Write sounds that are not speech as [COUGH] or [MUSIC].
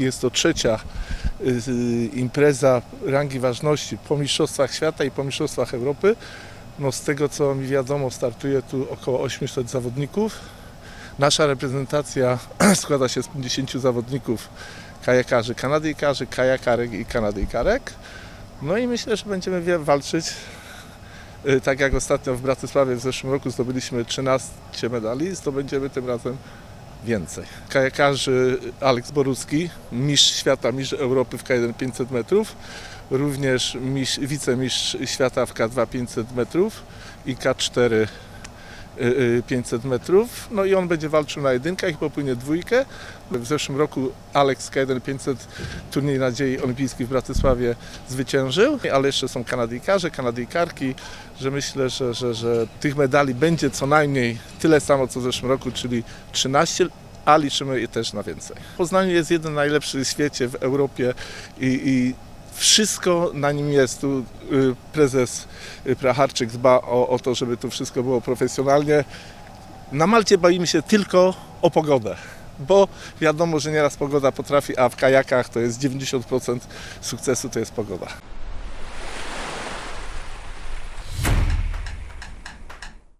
Jest to trzecia y, y, impreza rangi ważności po Mistrzostwach Świata i po Mistrzostwach Europy. No, z tego co mi wiadomo, startuje tu około 800 zawodników. Nasza reprezentacja [CLEARS THROAT] składa się z 50 zawodników kajakarzy, kanadyjkarzy, kajakarek i kanadyjkarek. No i myślę, że będziemy walczyć. y, Tak jak ostatnio w Bratysławie w zeszłym roku zdobyliśmy 13 medali, zdobędziemy tym razem więcej. Kajakarzy Aleks Borucki, mistrz świata, mistrz Europy w K1 500 metrów, również mistrz, wicemistrz świata w K2 500 metrów i K4 y, y, 500 metrów. No i on będzie walczył na jedynkach i popłynie dwójkę. W zeszłym roku Aleks K1 500 turniej nadziei olimpijski w Bratysławie zwyciężył, ale jeszcze są Kanadyjkarze, Kanadyjkarki, że myślę, że, że, że tych medali będzie co najmniej tyle samo co w zeszłym roku, czyli 13, a liczymy je też na więcej. Poznaniu jest jeden najlepszy w świecie, w Europie i, i wszystko na nim jest. Tu y, prezes y, Pracharczyk dba o, o to, żeby tu wszystko było profesjonalnie. Na Malcie boimy się tylko o pogodę, bo wiadomo, że nieraz pogoda potrafi, a w kajakach to jest 90% sukcesu to jest pogoda.